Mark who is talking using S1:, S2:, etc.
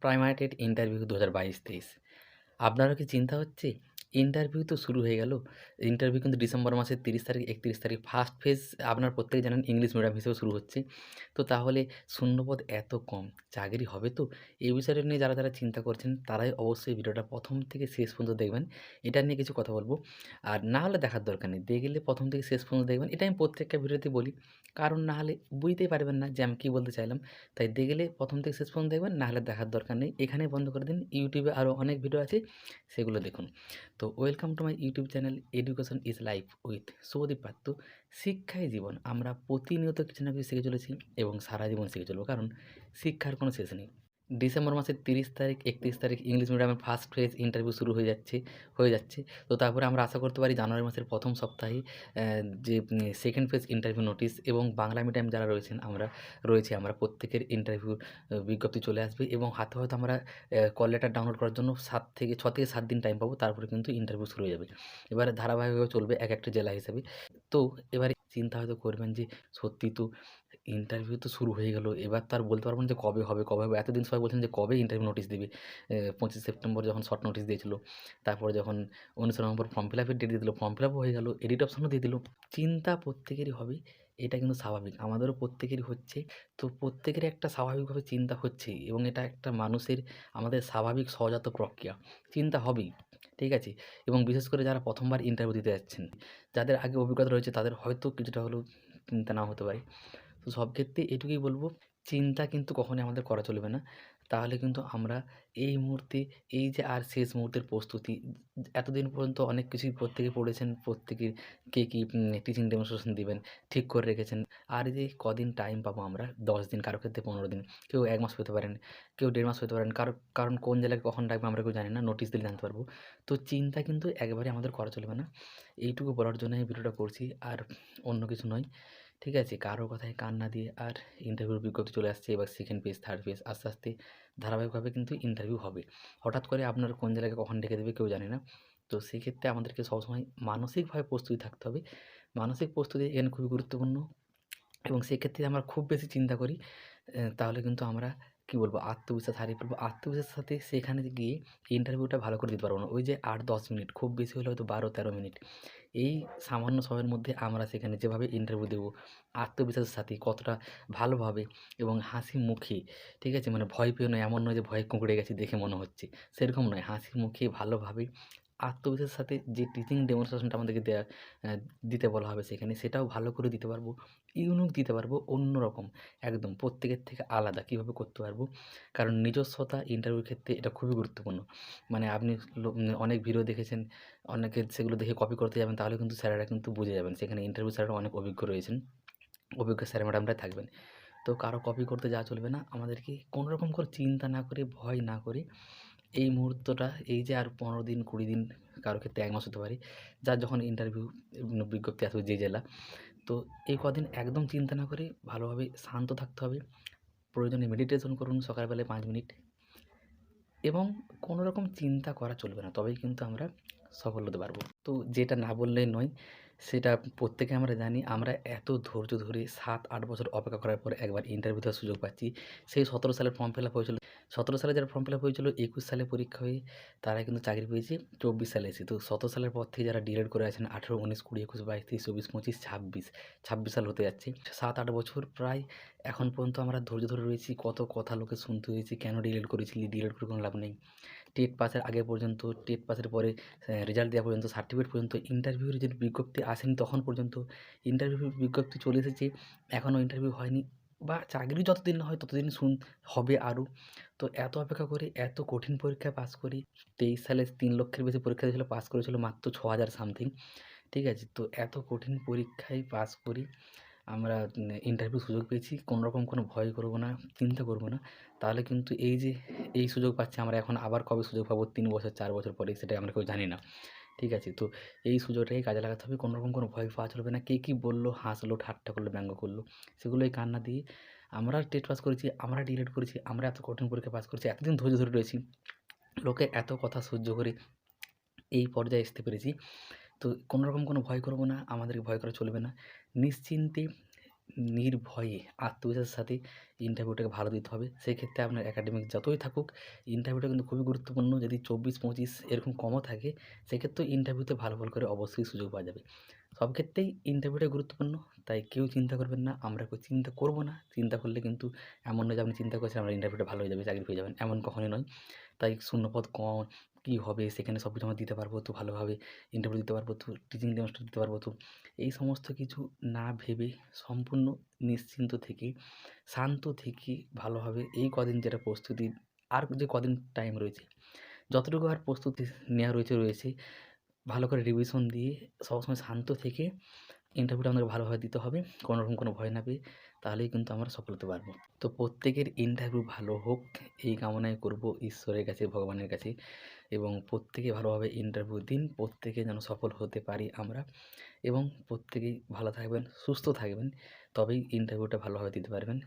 S1: Primary TET interview দু হাজার বাইশ তেইশ। আপনারও কি চিন্তা হচ্ছে? ইন্টারভিউ তো শুরু হয়ে গেল। ইন্টারভিউ কিন্তু ডিসেম্বর মাসের তিরিশ তারিখ, একত্রিশ তারিখ ফার্স্ট ফেজ আপনার প্রত্যেকে জানেন ইংলিশ মিডিয়াম হিসেবে শুরু হচ্ছে। তো তাহলে শূন্যপদ এত কম, চাকরি হবে তো? এই বিষয়টা নিয়ে যারা যারা চিন্তা করছেন, তারাই অবশ্যই ভিডিওটা প্রথম থেকে শেষ পর্যন্ত দেখবেন। এটা নিয়ে কিছু কথা বলব। আর না হলে দেখার দরকার নেই। দেখলে প্রথম থেকে শেষ পর্যন্ত দেখবেন। এটা আমি প্রত্যেকটা ভিডিওতে বলি। কারণ না হলে বুঝতেই পারবেন না যে আমি কী বলতে চাইলাম। তাই দেখলে প্রথম থেকে শেষ পর্যন্ত দেখবেন। না হলে দেখার দরকার নেই। এখানেই বন্ধ করে দিন। ইউটিউবে আরও অনেক ভিডিও আছে। সেগুলো দেখুন। তো welcome to my YouTube channel education is life with Soudip Patra শিক্ষাই জীবন। আমরা প্রতিনিয়ত কিছু না কিছু শিখে চলেছি এবং সারা জীবন শিখে চলবো। কারণ শিক্ষার কোনো শেষ নেই। ডিসেম্বর মাসের তিরিশ তারিখ, একত্রিশ তারিখ ইংলিশ মিডিয়ামের ফার্স্ট ফেজ ইন্টারভিউ শুরু হয়ে যাচ্ছে হয়ে যাচ্ছে। তো তারপরে আমরা আশা করতে পারি জানুয়ারি মাসের প্রথম সপ্তাহে যে সেকেন্ড ফেজ ইন্টারভিউ নোটিশ এবং বাংলা মিডিয়াম যারা রয়েছেন, আমরা রয়েছে, আমরা প্রত্যেকের ইন্টারভিউ বিজ্ঞপ্তি চলে আসবে এবং হাতে হয়তো আমরা কল লেটার ডাউনলোড করার জন্য সাত থেকে, ছ থেকে সাত দিন টাইম পাবো, তারপরে কিন্তু ইন্টারভিউ শুরু হয়ে যাবে। এবারে ধারাবাহিকভাবে চলবে এক একটা জেলা হিসাবে। তো এবারে চিন্তা হয়তো করবেন যে, সত্যি তো ইন্টারভিউ তো শুরু হয়ে গেল। এবার তো আর বলতে পারব না যে কবে হবে কবে হবে। এতদিন সবাই বলছেন যে কবে ইন্টারভিউ নোটিশ দেবে? পঁচিশ সেপ্টেম্বর যখন শর্ট নোটিশ দিয়েছিল, তারপরে যখন উনিশ নভেম্বর ফর্ম ফিল আপের ডেট দিয়ে দিল ফর্ম ফিল আপও হয়ে গেল এডিট অপশনও দিয়ে দিল। চিন্তা প্রত্যেকেরই হবে, এটা কিন্তু স্বাভাবিক। আমাদেরও প্রত্যেকেরই হচ্ছে। তো প্রত্যেকেরই একটা স্বাভাবিকভাবে চিন্তা হচ্ছেই এবং এটা একটা মানুষের, আমাদের স্বাভাবিক সহজাত প্রক্রিয়া। চিন্তা হবেই, ঠিক আছে? এবং বিশেষ করে যারা প্রথমবার ইন্টারভিউ দিতে যাচ্ছেন, যাদের আগে অভিজ্ঞতা রয়েছে, তাদের হয়তো কিছুটা হলেও চিন্তা নাও হতে পারে। তো সব ক্ষেত্রে এটুকুই বলব, চিন্তা কিন্তু কখনোই আমাদের করা চলবে না। তাহলে কিন্তু আমরা এই মুহূর্তে, এই যে আর শেষ মুহূর্তের প্রস্তুতি, এতদিন পর্যন্ত অনেক কিছুই প্রত্যেকে পড়েছেন, প্রত্যেকের কে কী টিচিং ডেমনস্ট্রেশন দিবেন, ঠিক করে রেখেছেন। আর যে কদিন টাইম পাবো আমরা? দশ দিন, কারও ক্ষেত্রে পনেরো দিন, কেউ এক মাস পেতে পারেন, কেউ দেড় মাস পেতে পারেন, কারও, কারণ কোন জেলায় কখন ডাকবে আমরা কেউ জানি না নোটিশ দিলে জানতে পারব। তো চিন্তা কিন্তু একবারে আমাদের করা চলবে না। এইটুকু বলার জন্য এই ভিডিওটা করছি, আর অন্য কিছু নয়। ঠিক আছে, কারও কথায় কান না দিয়ে আর ইন্টারভিউর বিজ্ঞপ্তি চলে আসছে, এবার সেকেন্ড পেজ থার্ড পেজ আস্তে আস্তে ধারাবাহিকভাবে কিন্তু ইন্টারভিউ হবে। হঠাৎ করে আপনার কোন জায়গায় কখন ডেকে দেবে কেউ জানে না। তো সেক্ষেত্রে আমাদেরকে সবসময় মানসিকভাবে প্রস্তুতি থাকতে হবে। মানসিক প্রস্তুতি এখানে খুবই গুরুত্বপূর্ণ এবং সেক্ষেত্রে আমরা খুব বেশি চিন্তা করি তাহলে কিন্তু আমরা কী বলব, আত্মবিশ্বাস হারিয়ে ফেলব। আত্মবিশ্বাসের সাথে সেখানে গিয়ে ইন্টারভিউটা ভালো করে দিতে পারব না। ওই যে আট, দশ মিনিট, খুব বেশি হলে হয়তো বারো, তেরো মিনিট। এই সামান্য সময়ের মধ্যে আমরা সেখানে যেভাবে ইন্টারভিউ দেবো, আত্মবিশ্বাসের সাথে কতটা ভালোভাবে এবং হাসি মুখে ঠিক আছে? মানে ভয় পেয়ে নয় এমন নয় যে ভয় কুঁকড়ে গেছি দেখে মনে হচ্ছে। সেরকম নয় হাসি মুখে ভালোভাবে আত্মবিশ্বাসের সাথে যে টিচিং ডেমনস্ট্রেশনটা আমাদেরকে দেয়া দিতে বলা হবে সেখানে, সেটাও ভালো করে দিতে পারব ইউনিক দিতে পারব, অন্যরকম, একদম প্রত্যেকের থেকে আলাদা কীভাবে করতে পারব। কারণ নিজস্বতা ইন্টারভিউর ক্ষেত্রে এটা খুবই গুরুত্বপূর্ণ। মানে আপনি অনেক ভিডিও দেখেছেন, অনেকে সেগুলো দেখে কপি করতে যাবেন, তাহলে কিন্তু স্যারেরা কিন্তু বুঝে যাবেন। সেখানে ইন্টারভিউ স্যারেরা অনেক অভিজ্ঞ রয়েছেন, অভিজ্ঞ স্যার ম্যাডামরাই থাকবেন। তো কারও কপি করতে যাওয়া চলবে না, আমাদেরকে কোনো রকম করে চিন্তা না করে, ভয় না করে এই মুহূর্তটা, এই যে আর পনেরো দিন, কুড়ি দিন কারও ক্ষেত্রে এক মাস হতে পারে, যার যখন ইন্টারভিউ বিজ্ঞপ্তি আসবে যে জেলা, তো এই কদিন একদম চিন্তা না করে ভালোভাবে শান্ত থাকতে হবে, প্রয়োজনে মেডিটেশন করুন সকালবেলায় পাঁচ মিনিট এবং কোনো রকম চিন্তা করা চলবে না, তবেই কিন্তু আমরা সফল হতে পারব। তো যেটা না বললেই নয়, সেটা প্রত্যেকে আমরা জানি, আমরা এত ধৈর্য ধরে সাত আট বছর অপেক্ষা করার পর একবার ইন্টারভিউ দেওয়ার সুযোগ পাচ্ছি, সেই সতেরো সালের ফর্ম ফিল আপ হয়েছিল সতেরো সালে যারা ফর্ম ফিল আপ হয়েছিল, একুশ সালে পরীক্ষা হয়ে তারা কিন্তু চাকরি পেয়েছে, চব্বিশ সালে এসে। তো সতেরো সালের পর থেকে যারা ডিলেট করে আছেন, আঠেরো, উনিশ, কুড়ি, একুশ, বাইশ, তেইশ, চব্বিশ, পঁচিশ, ছাব্বিশ ছাব্বিশ সাল হতে যাচ্ছে। সাত, আট বছর প্রায় এখন পর্যন্ত আমরা ধৈর্য ধরে রয়েছি, কত কথা লোকে শুনতে হয়েছে, কেন ডিলেট করেছিলি ডিলেট করে কোনো লাভ নেই। টেট পাসের আগে পর্যন্ত, টেট পাসের পরে রেজাল্ট দেওয়া পর্যন্ত সার্টিফিকেট পর্যন্ত ইন্টারভিউর যে বিজ্ঞপ্তি আসেনি তখন পর্যন্ত ইন্টারভিউ বিজ্ঞপ্তি চলে এসেছে, এখনও ইন্টারভিউ হয়নি। বা চাকরি যতদিন হয় ততদিন শুন, হবে আরও তো এত অপেক্ষা করে, এত কঠিন পরীক্ষায় পাস করি, তেইশ সালে তিন লক্ষের বেশি পরীক্ষা দিয়েছিল পাস করেছিল মাত্র ছ হাজার সামথিং ঠিক আছে? তো এত কঠিন পরীক্ষায় পাস করি, আমরা ইন্টারভিউ সুযোগ পেয়েছি কোনো রকম কোনো ভয় করব না, চিন্তা করব না। তাহলে কিন্তু এই যে, এই সুযোগ পাচ্ছি আমরা এখন আবার কবে সুযোগ পাবো? তিন বছর, চার বছর পরে সেটাই আমরা কেউ জানি না। ঠিক আছে? তো এই সুযোগটাকে কাজে লাগাতে হবে। কোনো রকম কোনো ভয় পাওয়া চলবে না। কে কী বলল, হাসলো, ঠাট্টা করল, ব্যঙ্গ করল সেগুলো এই কান্না দিয়ে আমরা টেট পাস করেছি, আমরা ডিলেট করেছি, আমরা এত কঠিন পরীক্ষা পাস করেছি, এতদিন ধৈর্য ধরে রয়েছি, লোকে এত কথা সহ্য করে এই পর্যায়ে আসতে পেরেছি। তো কোনো রকম কোনো ভয় করব না, আমাদেরকে ভয় করা চলবে না। নিশ্চিন্তে নির্ভয়ে আত্মবিশ্বাসের সাথে ইন্টারভিউটাকে ভালো দিতে হবে। সেক্ষেত্রে আপনার একাডেমিক যতই থাকুক ইন্টারভিউটা কিন্তু খুবই গুরুত্বপূর্ণ। যদি চব্বিশ, পঁচিশ এরকম কমও থাকে, সেক্ষেত্রেও ইন্টারভিউতে ভালো ভালো করে অবশ্যই সুযোগ পাওয়া যাবে। সব ক্ষেত্রেই ইন্টারভিউটা গুরুত্বপূর্ণ। তাই কেউ চিন্তা করবেন না, আমরা কেউ চিন্তা করব না। চিন্তা করলে কিন্তু এমন নয় যে আপনি চিন্তা করছেন আমরা ইন্টারভিউটা ভালো হয়ে যাবে, চাকরি পেয়ে যাবেন। এমন কখনোই নয়। তাই শূন্যপদ কম কী হবে? সেখানে সব কিছু আমরা দিতে পারব তো ভালোভাবে ইন্টারভিউ দিতে পারব তো টিচিং মাস্টার দিতে পারব তো। এই সমস্ত কিছু না ভেবে সম্পূর্ণ নিশ্চিন্ত থেকে, শান্ত থেকে ভালোভাবে এই কদিন যেটা প্রস্তুতি, আর যে কদিন টাইম রয়েছে, যতটুকু আর প্রস্তুতি নেওয়া রয়েছে রয়েছে, ভালো করে রিভিশন দিয়ে সবসময় শান্ত থেকে ইন্টারভিউটা আমাদের ভালোভাবে দিতে হবে কোনো রকম কোনো ভয় না পেয়ে, তাহলেই কিন্তু আমরা সফল হতে পারব তো প্রত্যেকের ইন্টারভিউ ভালো হোক, এই কামনাই করব ঈশ্বরের কাছে, ভগবানের কাছে এবং প্রত্যেকে ভালোভাবে ইন্টারভিউ দিন, প্রত্যেকে যেন সফল হতে পারি আমরা এবং প্রত্যেকেই ভালো থাকবেন, সুস্থ থাকবেন, তবেই ইন্টারভিউটা ভালোভাবে দিতে পারবেন।